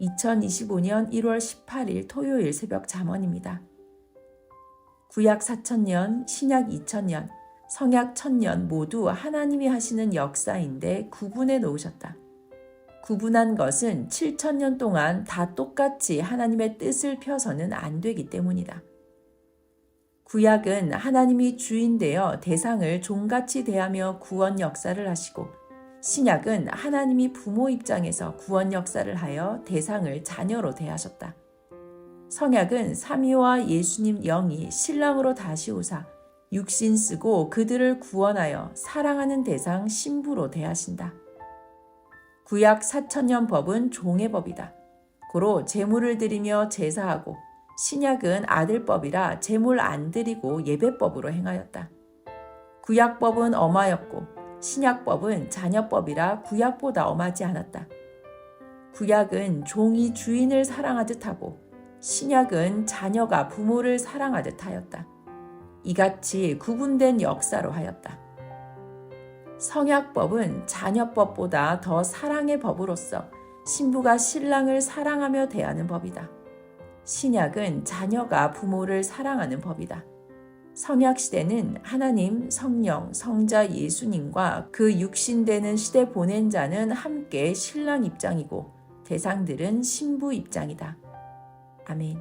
2025년 1월 18일 토요일 새벽 잠언입니다. 구약 4천년, 신약 2천년, 성약 1000년 모두 하나님이 하시는 역사인데 구분해 놓으셨다. 구분한 것은 7천년 동안 다 똑같이 하나님의 뜻을 펴서는 안 되기 때문이다. 구약은 하나님이 주인 되어 대상을 종같이 대하며 구원 역사를 하시고 신약은 하나님이 부모 입장에서 구원 역사를 하여 대상을 자녀로 대하셨다. 성약은 삼위와 예수님 영이 신랑으로 다시 오사 육신 쓰고 그들을 구원하여 사랑하는 대상 신부로 대하신다. 구약 사천년 법은 종의 법이다. 고로 제물을 드리며 제사하고 신약은 아들법이라 제물 안 드리고 예배법으로 행하였다. 구약법은 엄하였고 신약법은 자녀법이라 구약보다 엄하지 않았다. 구약은 종이 주인을 사랑하듯 하고 신약은 자녀가 부모를 사랑하듯 하였다. 이같이 구분된 역사로 하였다. 성약법은 자녀법보다 더 사랑의 법으로서 신부가 신랑을 사랑하며 대하는 법이다. 신약은 자녀가 부모를 사랑하는 법이다. 성약 시대는 하나님, 성령, 성자 예수님과 그 육신되는 시대 보낸 자는 함께 신랑 입장이고 대상들은 신부 입장이다. 아멘.